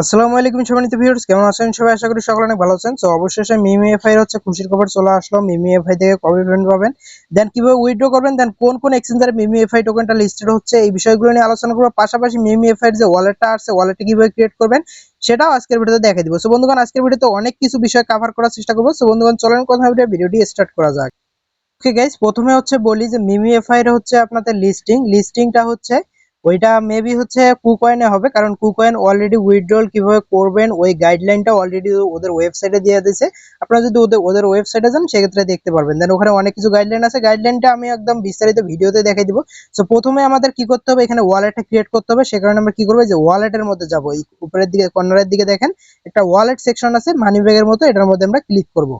আসসালামু আলাইকুম সম্মানিত ভিউয়ার্স কেমন আছেন সবাই? আশা করি সকলে অনেক ভালো আছেন। তো অবশেষে মিমি এফআই এর হচ্ছে খুশির খবর চলে আসলো। মিমি এফআই থেকে কবে পেমেন্ট পাবেন? দেন কীভাবে উইথড্র করবেন? দেন কোন কোন এক্সচেঞ্জারে মিমি এফআই টোকেনটা লিস্টেড হচ্ছে? এই বিষয়গুলো নিয়ে আলোচনা করব। পাশাপাশি মিমি এফআই এর যে ওয়ালেটটা আছে ওয়ালেটটা কীভাবে ক্রিয়েট করবেন, সেটাও আজকের ভিডিওতে দেখে দিব। সো বন্ধুগণ, আজকের ভিডিওতে অনেক কিছু বিষয় কভার করার চেষ্টা করব। সো বন্ধুগণ, চলেন কথা ভিডিও ভিডিওটি স্টার্ট করা যাক। ওকে গাইস প্রথমে হচ্ছে বলি যে মিমি এফআই এর হচ্ছে আপনাদের লিস্টিং লিস্টিংটা হচ্ছে ওইটা মেবি হচ্ছে কুকয়েনে হবে, কারণ কুকয়েন অলরেডি উইথড্রল কীভাবে করবেন, ওই গাইডলাইনটা অলরেডি ওদের ওয়েবসাইটে দিয়ে দিয়েছে। আপনারা যদি ওদের ওদের ওয়েবসাইটে যান, সেক্ষেত্রে দেখতে পারবেন। দেন ওখানে অনেক কিছু গাইডলাইন আছে। গাইডলাইনটা আমি একদম বিস্তারিত ভিডিওতে দেখাই দিব। সো প্রথমে আমাদের কি করতে হবে? এখানে ওয়ালেটটা ক্রিয়েট করতে হবে। সে কারণে আমরা কি করব? যে ওয়ালেটের মধ্যে যাব। এই উপরের দিকে কর্নারের দিকে দেখেন, একটা ওয়ালেট সেকশন আছে মানি ব্যাগের মতো, এটার মধ্যে আমরা ক্লিক করব।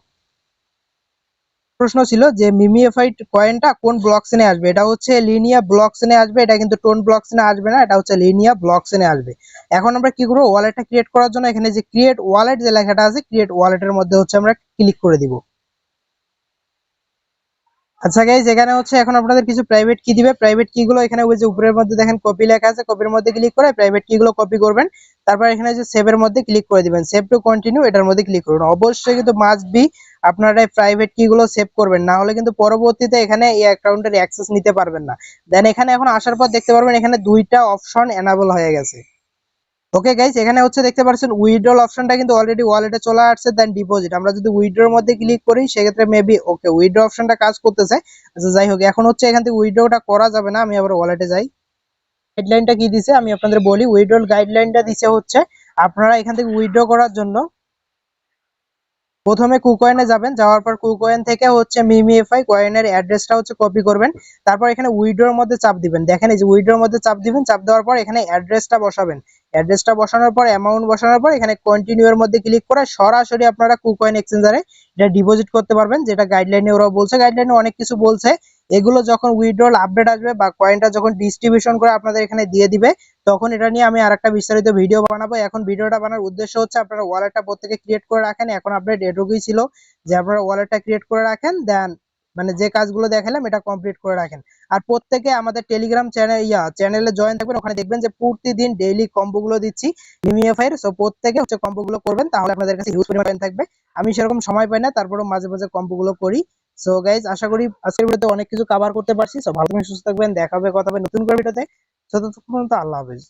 প্রশ্ন ছিল যে মিমিএফাইড কয়েনটা কোন ব্লকচেনে আসবে? এটা হচ্ছে লিনিয়া ব্লকচেনে আসবে, এটা কিন্তু টোন ব্লকচেনে আসবে না, এটা হচ্ছে লিনিয়া ব্লকচেনে আসবে। এখন আমরা কি করব? ওয়ালেটটা ক্রিয়েট করার জন্য এখানে যে ক্রিয়েট ওয়ালেট যে লেখাটা আছে ক্রিয়েট ওয়ালেটের মধ্যে হচ্ছে আমরা ক্লিক করে দিব। আচ্ছা গাইজ এখানে হচ্ছে এখন আপনাদের কিছু প্রাইভেট কি দিবে। প্রাইভেট কি গুলো এখানে ওই যে উপরের মধ্যে দেখেন কপি লেখা আছে কপির মধ্যে ক্লিক করে প্রাইভেট কি গুলো কপি করবেন। তারপর এখানে যে সেভ এর মধ্যে ক্লিক করে দিবেন। সেভ টু কন্টিনিউ এটার মধ্যে ক্লিক করুন। অবশ্যই কিন্তু মাস্ট বি আপনারা প্রাইভেট কি গুলো সেভ করবেন। না হলে কিন্তু পরবর্তীতে এখানে এই অ্যাকাউন্টের অ্যাক্সেস নিতে পারবেন না। দেন এখানে এখন আসার পর দেখতে পারবেন এখানে দুইটা অপশন এনাবল হয়ে গেছে। ওকে গাইস এখানে হচ্ছে দেখতে পাচ্ছেন উইড্রল অপশনটা কিন্তু অলরেডি ওয়ালেটে চলে আসছে দেন ডিপোজিট আমরা যদি উইড্রোর মধ্যে ক্লিক করি, সেক্ষেত্রে মেবি ওকে উইড্রো অপশনটা কাজ করতেছে। আচ্ছা যাই হোক, এখন হচ্ছে এখান থেকে উইড্রোটা করা যাবে না, আমি আবার ওয়ালেটে যাই। গাইডলাইনটা কি দিছে? আমি আপনাদের বলি উইড্রল গাইডলাইনটা দিছে হচ্ছে, আপনারা এখান থেকে উইড্রো করার জন্য প্রথমে কুকয়েনে যাবেন, যাওয়ার পর কুকয়েন থেকে হচ্ছে মিমিএফআই কয়েনের অ্যাড্রেসটা হচ্ছে কপি করবেন, তারপর এখানে উইড্রোর মধ্যে চাপ দিবেন। দেখেন এই যে উইড্রোর মধ্যে চাপ দিবেন, চাপ দেওয়ার পর এখানে অ্যাড্রেসটা বসাবেন। অ্যাড্রেসটা বসানোর পর, অ্যামাউন্ট বসানোর পর এখানে কন্টিনিউ এর মধ্যে ক্লিক করে সরাসরি আপনারা কুকয়েন এক্সচেঞ্জারে এটা ডিপোজিট করতে পারবেন, যেটা গাইডলাইনে ওরা বলছে। গাইডলাইনে অনেক কিছু বলছে এগুলো যখন উইথড্রল আপডেট আসবে বা কয়েনটা যখন ডিস্ট্রিবিউশন করে আপনাদের এখানে দিয়ে দিবে, তখন এটা নিয়ে আমি আরেকটা বিস্তারিত ভিডিও বানাবো। এখন ভিডিওটা বানানোর উদ্দেশ্য হচ্ছে আপনারা ওয়ালেটটা প্রত্যেকে ক্রিয়েট করে রাখেন। এখন আপডেট এটুকুই ছিল যে আপনারা ওয়ালেটটা ক্রিয়েট করে রাখেন দেন মানে যে কাজগুলো দেখালাম এটা কমপ্লিট করে রাখেন। আর প্রত্যেকে আমাদের টেলিগ্রাম চ্যানেল ইয়া চ্যানেলে জয়েন থাকবেন। ওখানে দেখবেন যে প্রতিদিন ডেইলি কম্বো গুলো দিচ্ছি মিমিএফআই এর সো প্রত্যেকে হচ্ছে কম্বো গুলো করবেন, তাহলে আপনাদের কাছে ইউজ পরিমাণ থাকবে। আমি সেরকম সময় পাই না, তারপরেও মাঝে মাঝে কম্বো গুলো করি। সো গাইজ আশা করি আজকের ভিডিওতে অনেক কিছু কভার করতে পারছি। সো ভালো থাকবেন, সুস্থ থাকবেন, দেখা হবে, কথা হবে নতুন করে ভিডিওতে। ততক্ষণ পর্যন্ত আল্লাহ হাফেজ।